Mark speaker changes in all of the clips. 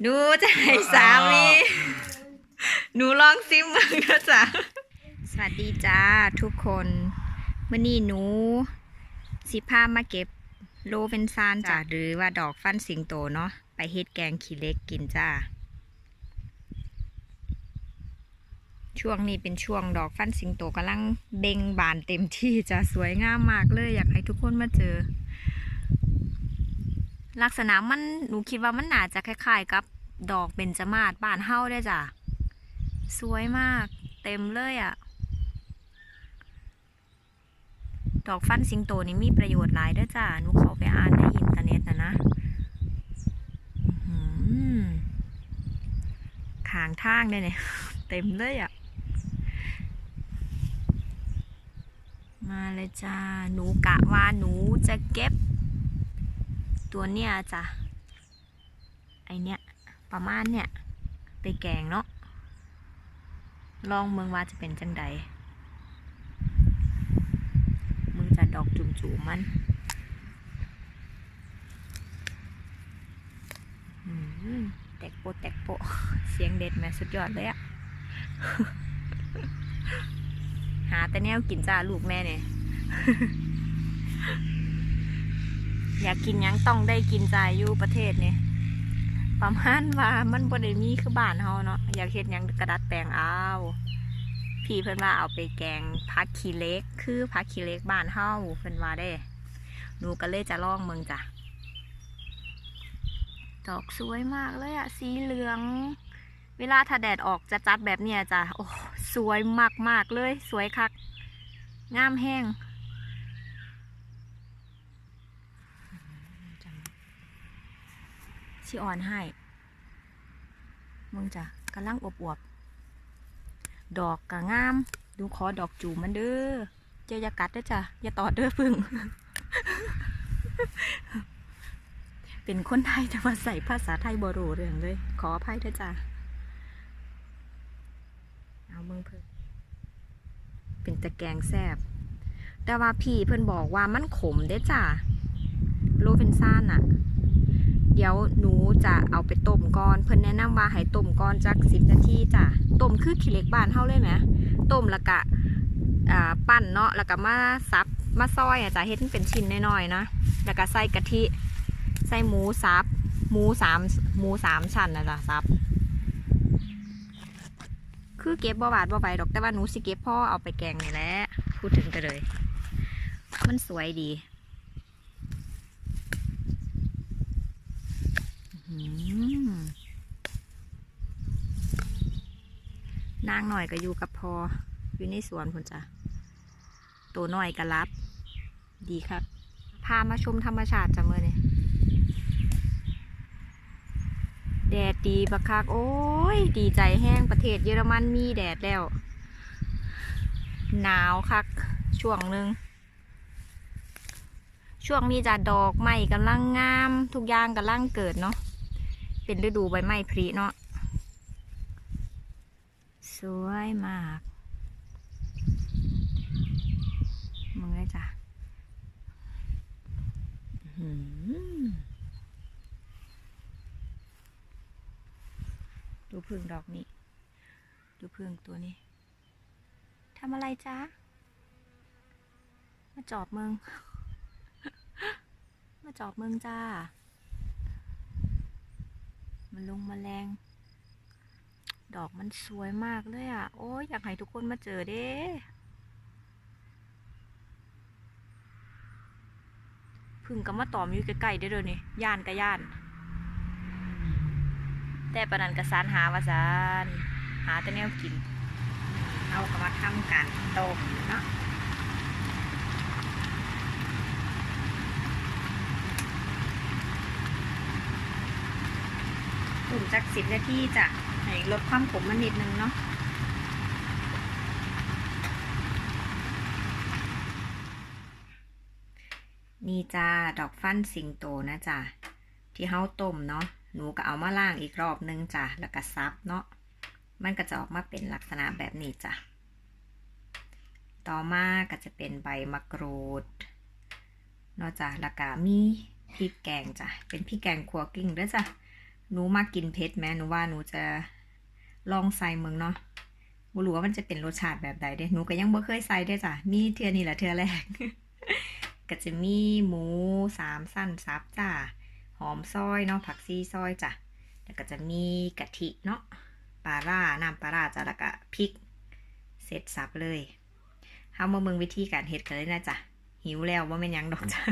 Speaker 1: หนูจะให้สามีหนูลองซิมมึงนะจ๊ะสวัสดีจ้าทุกคนมื่อนี้หนู สิพามาเก็บโลเวนซานจ้ะหรือว่าดอกฟันสิงโตเนาะไปเฮ็ดแกงขี้เล็กกินจ้า ช่วงนี้เป็นช่วงดอกฟันสิงโตกำลังเบ่งบานเต็มที่จะสวยงามมากเลย อยากให้ทุกคนมาเจอ ลักษณะมันหนูคิดว่ามันน่าจะคล้ายๆ กับดอกเบญจมาศบ้านเฮาได้จ้ะ สวยมาก เต็มเลยอะ่ะ ดอกฟันสิงโตนี่มีประโยชน์หลายด้อจ้ะหนูเขาไปอ่านในอินเทอร์เน็ตนะนะอื้อหือขางทางเลยเนี่ย เต็มเลยอะ่ะ มาเลยจ้า หนูกะว่าหนูจะเก็บ ตัวเนี้ยจ้ะไอเนี้ยประมาณเนี้ยไปแกงเนาะลองเมืองว่าจะเป็นจังใดมึงจะดอกจุ่มๆมันอืมแตกโปะแตกโปะเสียงเด็ดแม่สุดยอดเลยอะหาแต่แนวกินจ้าลูกแม่เนี่ย อยากกินยังต้องได้กินจ้าอยู่ประเทศเนี่ยประมาณว่ามันบ่ได้มีคือบ้านเฮาเนาะอยากเฮ็ดยังกระดัดแปลงเอาพี่เพิ่อนว่าเอาไปแกงผักขี้เล็ก คือผักขี้เล็กบ้านเฮาเพิ่อนว่าได้หนูก็เลยจะลองเมืองจ้ะดอกสวยมากเลยอะสีเหลือง เวลาถ้าแดดออกจะจัดแบบเนี้ยจ้ะโอ้สวยมากๆเลย สวยคัก งามแห้ง ชิออนให้ มึงจ้ะกำลังอวบๆ ดอกกะงาม ดูขอดอกจูมันเด้อ เจ้าอย่ากัดเด้อจ้ะ อย่าตอดเด้อพึ่ง เป็นคนไทยแต่ว่าใส่ภาษาไทยบรูเรื่องเลย ขออภัยเด้อจ้ะ เอามึงเพิ่งเป็นตะแกงแซบแต่ว่าพี่เพิ่นบอกว่ามันขมเด้อจ้ะโลเฟนซ่านอะ เดี๋ยวหนูจะเอาไปต้มก่อน เพิ่นแนะนำว่าให้ต้มก่อนจักสิบนาทีจ้ะต้มคือขี้เหล็กบ้านเฮาเลยไหมต้มแล้วก็อ่าปั้นเนาะแล้วก็มาซับมาซอยอะจ้ะเฮ็ดเป็นชิ้นน้อยๆนะแล้วก็ใส่กะทิใส่หมูสับหมูสามหมูสามชั้นนะจ้ะสับคือเก็บบ่บาดบ่ใบดอกแต่ว่าหนูสิเก็บพ่อเอาไปแกงนี่แหละพูดถึงกันเลย มันสวยดี อืมนางหน่อยก็อยู่กับพออยู่ในสวนพุ่นจ้ะตัวหน่อยก็รับ ดีครับ พามาชมธรรมชาติจ้ะเมื่อนี้แดดดีบักคักโอ้ย ดีใจแห้งประเทศเยอรมันมีแดดแล้ว หนาวคัก ช่วงหนึ่งช่วงนี้จะดอกไม้กำลังงาม ทุกอย่างกำลังเกิดเนาะเป็นฤดูใบไม้ผลิเนาะ วยมาก มึงเลยจ้ะดูพึ่งดอกนี้ ดูพึ่งตัวนี้ทำอะไรจ๊ะ มาจอบมึง มาจอบมึงจ้า มันลงมาแรง ดอกมันสวยมากเลยอะ โอ้ยอยากให้ทุกคนมาเจอเด้พึ่งกับมาตอมอยู่ใกล้ๆได้เลยนี่ย่านกับย่าน แต่ปนันกระสานหาวาสานหาแต่แนวกิน เอากระมาทำการต้มเนาะตุ่มจักสิบนาทีจะ ให้ลดความขมมันนิดนึงเนาะนี่จ้า ดอกฟันสิงโตนะจ้ะที่เฮาต้มเนาะหนูก็เอามาล่างอีกรอบนึงจ้ะแล้วก็ซับเนาะมันก็จะออกมาเป็นลักษณะแบบนี้จ้ะต่อมาก็จะเป็นใบมะกรูดเนาะจ้ะแล้วก็มีพริกแกงจ้ะเป็นพริกแกงขัวกิ้งด้วยจ้ะ หนูมากินเผ็ดไหมหนูว่าหนูจะลองใส่เมืองเนาะบ่รู้ว่ามันจะเป็นรสชาติแบบใดเด้หนูก็ยังบ่เคยใส่ด้จ้ะ มีเทื่อนี้แหละเทื่อแรก ก็จะมีหมูสามสั้นซับจ้ะ หอมซอยเนาะ ผักซีซอยจ้ะ แล้วก็จะมีกะทิเนาะ ปลาร่า น้ำปลาร่าจ้ะ แล้วก็พริก เสร็จสับเลยเฮามาเมืองวิธีการเฮ็ดกันเลยนะจ๊ะหิวแล้วว่าแม่นยังดอกจ้ะ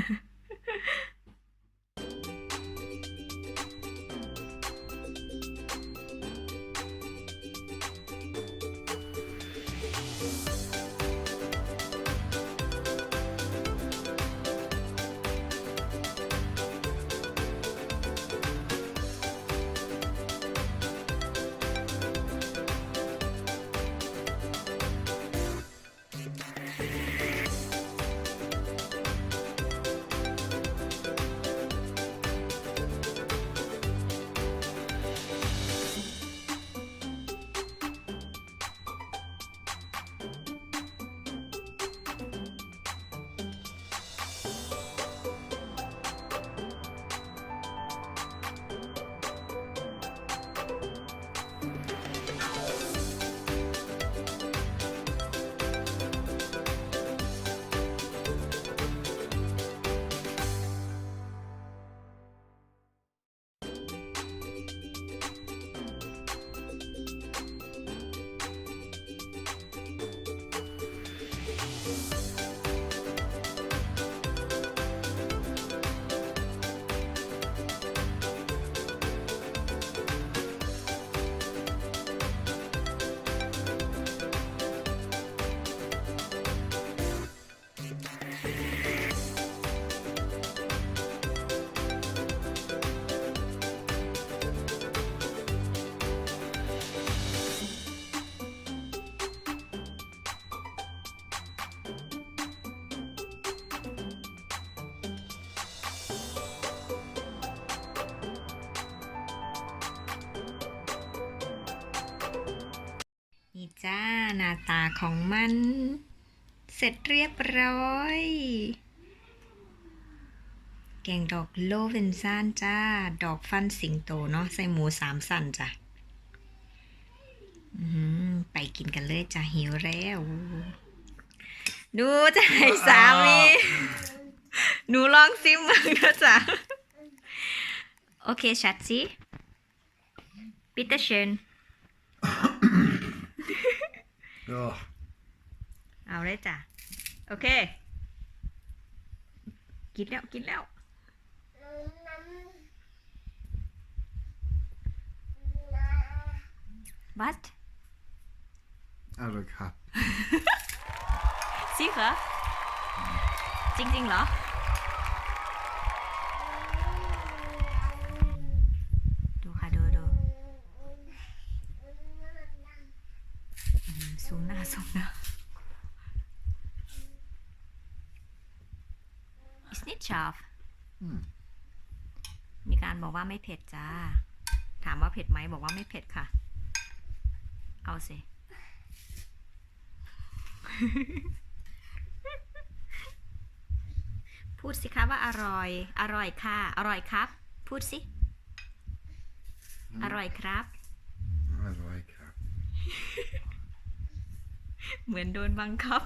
Speaker 1: หน้าตาของมัน เสร็จเรียบร้อย แกงดอกโลเวนซานจ้า ดอกฟันสิงโตเนาะใส่หมูสามสันจ้ะไปกินกันเลยจ้ะหิวแล้วหนูจะให้สามีหนูลองซิมมึงนะจ๊ะโอเคชัดสิปิเตอร์ เชน
Speaker 2: Ja,
Speaker 1: เอาเลยจ้ะ โอเค กินแล้วกินแล้ว What
Speaker 2: eller kapp.
Speaker 1: ซิเหรอ จริงๆเหรอ Is it sharp
Speaker 2: อืม
Speaker 1: มีการบอกว่าไม่เผ็ดจ้า ถามว่าเผ็ดไหมบอกว่าไม่เผ็ดค่ะ เอาสิ พูดสิคะว่าอร่อย อร่อยค่ะ อร่อยครับ พูดสิ อร่อยครับ
Speaker 2: Eller kapp.
Speaker 1: เหมือนโดนบังคับ